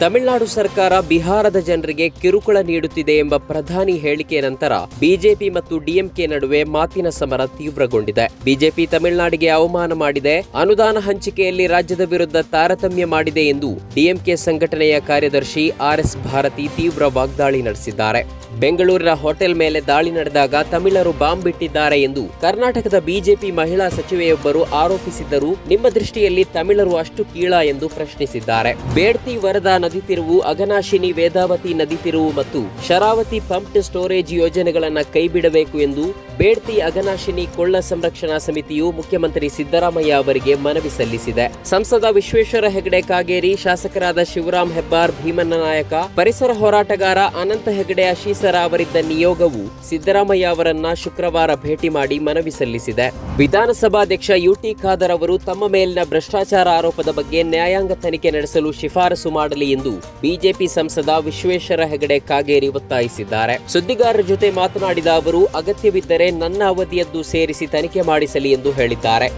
ತಮಿಳುನಾಡು ಸರ್ಕಾರ ಬಿಹಾರದ ಜನರಿಗೆ ಕಿರುಕುಳ ನೀಡುತ್ತಿದೆ ಎಂಬ ಪ್ರಧಾನಿ ಹೇಳಿಕೆ ನಂತರ ಬಿಜೆಪಿ ಮತ್ತು ಡಿಎಂಕೆ ನಡುವೆ ಮಾತಿನ ಸಮರ ತೀವ್ರಗೊಂಡಿದೆ. ಬಿಜೆಪಿ ತಮಿಳುನಾಡಿಗೆ ಅವಮಾನ ಮಾಡಿದೆ. ಅನುದಾನ ಹಂಚಿಕೆಯಲ್ಲಿ ರಾಜ್ಯದ ವಿರುದ್ಧ ತಾರತಮ್ಯ ಮಾಡಿದೆ ಎಂದು ಡಿಎಂಕೆ ಸಂಘಟನೆಯ ಕಾರ್ಯದರ್ಶಿ ಆರ್ಎಸ್ ಭಾರತಿ ತೀವ್ರ ವಾಗ್ದಾಳಿ ನಡೆಸಿದ್ದಾರೆ. ಬೆಂಗಳೂರಿನ ಹೋಟೆಲ್ ಮೇಲೆ ದಾಳಿ ನಡೆದಾಗ ತಮಿಳರು ಬಾಂಬ್ ಬಿಟ್ಟಿದ್ದಾರೆ ಎಂದು ಕರ್ನಾಟಕದ ಬಿಜೆಪಿ ಮಹಿಳಾ ಸಚಿವೆಯೊಬ್ಬರು ಆರೋಪಿಸಿದ್ದರು. ನಿಮ್ಮ ದೃಷ್ಟಿಯಲ್ಲಿ ತಮಿಳರು ಅಷ್ಟು ಕೀಳ ಎಂದು ಪ್ರಶ್ನಿಸಿದ್ದಾರೆ. ಬೇಡ್ತಿ ವರದಾ ನದಿ ತಿರುವು, ಅಘನಾಶಿನಿ ವೇದಾವತಿ ನದಿ ತಿರುವು ಮತ್ತು ಶರಾವತಿ ಪಂಪ್ಡ್ ಸ್ಟೋರೇಜ್ ಯೋಜನೆಗಳನ್ನು ಕೈಬಿಡಬೇಕು ಎಂದು ಬೇಡ್ತಿ ಅಘನಾಶಿನಿ ಕೊಳ್ಳ ಸಂರಕ್ಷಣಾ ಸಮಿತಿಯು ಮುಖ್ಯಮಂತ್ರಿ ಸಿದ್ದರಾಮಯ್ಯ ಅವರಿಗೆ ಮನವಿ ಸಲ್ಲಿಸಿದೆ. ಸಂಸದ ವಿಶ್ವೇಶ್ವರ ಹೆಗಡೆ ಕಾಗೇರಿ, ಶಾಸಕರಾದ ಶಿವರಾಮ್ ಹೆಬ್ಬಾರ್, ಭೀಮಣ್ಣ ನಾಯಕ, ಪರಿಸರ ಹೋರಾಟಗಾರ ಅನಂತ ಹೆಗಡೆ ಅಶೀಸರ ಅವರಿದ್ದ ನಿಯೋಗವು ಸಿದ್ದರಾಮಯ್ಯ ಅವರನ್ನ ಶುಕ್ರವಾರ ಭೇಟಿ ಮಾಡಿ ಮನವಿ ಸಲ್ಲಿಸಿದೆ. ವಿಧಾನಸಭಾಧ್ಯಕ್ಷ ಯುಟಿ ಖಾದರ್ ಅವರು ತಮ್ಮ ಮೇಲಿನ ಭ್ರಷ್ಟಾಚಾರ ಆರೋಪದ ಬಗ್ಗೆ ನ್ಯಾಯಾಂಗ ತನಿಖೆ ನಡೆಸಲು ಶಿಫಾರಸು ಮಾಡಲಿ ಎಂದು ಬಿಜೆಪಿ ಸಂಸದ ವಿಶ್ವೇಶ್ವರ ಹೆಗಡೆ ಕಾಗೇರಿ ಒತ್ತಾಯಿಸಿದ್ದಾರೆ. ಸುದ್ದಿಗಾರರ ಜೊತೆ ಮಾತನಾಡಿದ ಅವರು, ಅಗತ್ಯವಿದ್ದರೆ ನನ್ನ ಅವಧಿಯದ್ದು ಸೇರಿಸಿ ತನಿಖೆ ಮಾಡಿಸಲಿ ಎಂದು ಹೇಳಿದ್ದಾರೆ.